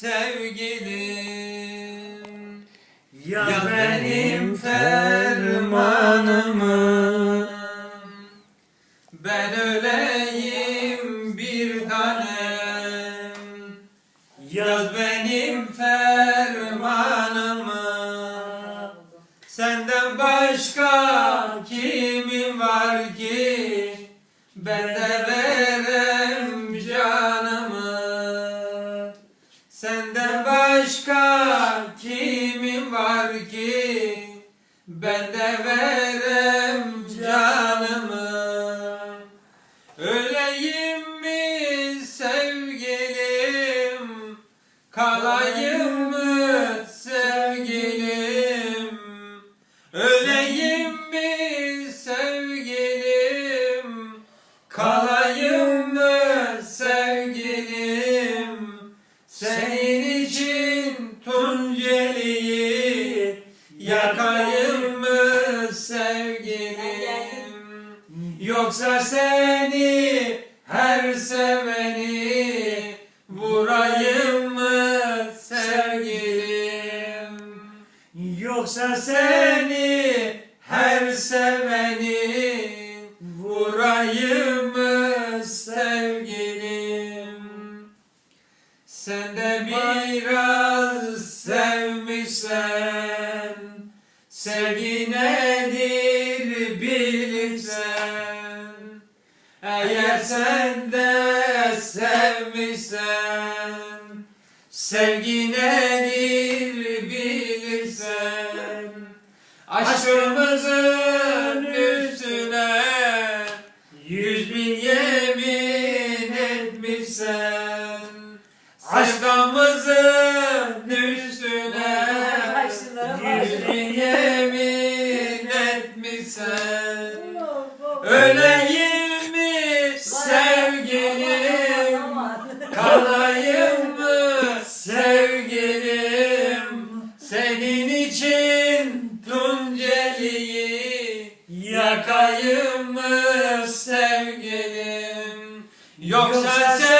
sevgilim. Yaz benim fermanımı Ben öleyim bir tanem. Yaz benim fermanımı Senden başka kimim var ki? Ben Senden başka kimim var ki? Ben de verem canımı. Öleyim mi sevgilim? Kalayım mı sevgilim? Öleyim mi sevgilim? Kalayım mı sevgilim? Senin Yakayım mı sevgilim Yoksa seni her seveni Vurayım mı sevgilim Yoksa seni her seveni vurayım mı sevgilim? Sen de biraz sevmişsen, sevgi nedir bilirsen. Eğer sen de sevmişsen, sevgi nedir bilirsen. Aşkımızın üstüne yüz bin yemin etmişsen Aşkımızın üstüne yüz bin yemin Yok, Yok sense